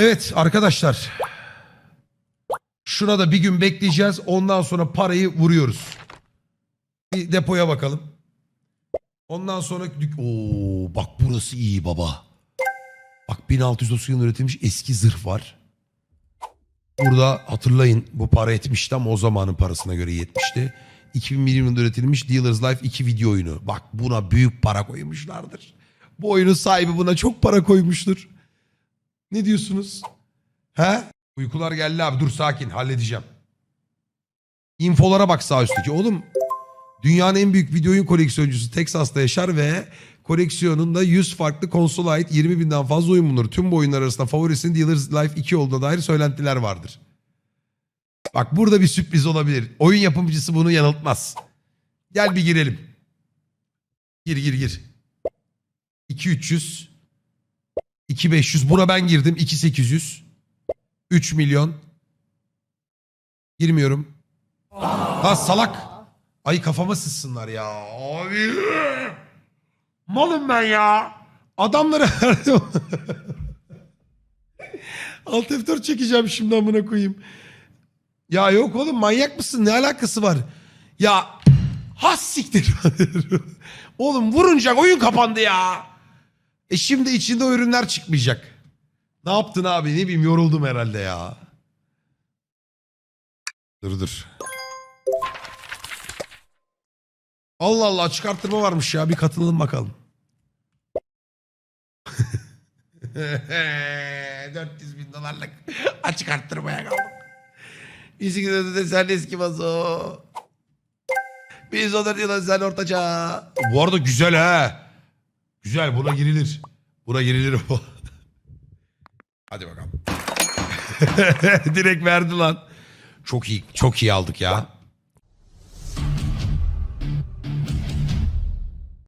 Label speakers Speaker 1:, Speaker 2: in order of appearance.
Speaker 1: Evet arkadaşlar. Şuna da bir gün bekleyeceğiz. Ondan sonra parayı vuruyoruz. Bir depoya bakalım. Ondan sonra... Oo, bak burası iyi baba. Bak 1630 yılında üretilmiş eski zırh var. Burada hatırlayın bu para etmişti ama o zamanın parasına göre yetmişti. 2001 yılında üretilmiş Dealer's Life 2 video oyunu. Bak buna büyük para koymuşlardır. Bu oyunun sahibi buna çok para koymuştur. Ne diyorsunuz? He? Uykular geldi abi dur sakin halledeceğim. Infolara bak sağ üstteki. Oğlum dünyanın en büyük video oyun koleksiyoncusu Texas'ta yaşar ve koleksiyonunda 100 farklı konsola ait 20 binden fazla oyun bulunur. Tüm bu oyunlar arasında favorisinin Dealer's Life 2 olduğuna dair söylentiler vardır. Bak burada bir sürpriz olabilir. Oyun yapımcısı bunu yanıltmaz. Gel bir girelim. Gir gir gir. 2300 2500 buna ben girdim 2800 3 milyon girmiyorum. Ha salak. Ay kafama sızsınlar ya. Abi. Malım ben ya. Adamları Alt F4 çekeceğim şimdi amına koyayım. Ya yok oğlum manyak mısın? Ne alakası var? Ya has siktir. oğlum vurunca oyun kapandı ya. E şimdi içinde o ürünler çıkmayacak. Ne yaptın abi? Ne bileyim yoruldum herhalde ya. Dur dur. Allah Allah çıkarttırma varmış ya. Bir katılalım bakalım. 400 bin dolarlık açık arttırmaya kaldım. İzmir'de de sen eski vazo. Biz onları diyorlar sen ortaca. Bu arada güzel ha. Güzel buna girilir. Buna girilir bu. Hadi bakalım. Direkt verdi lan. Çok iyi, çok iyi aldık ya.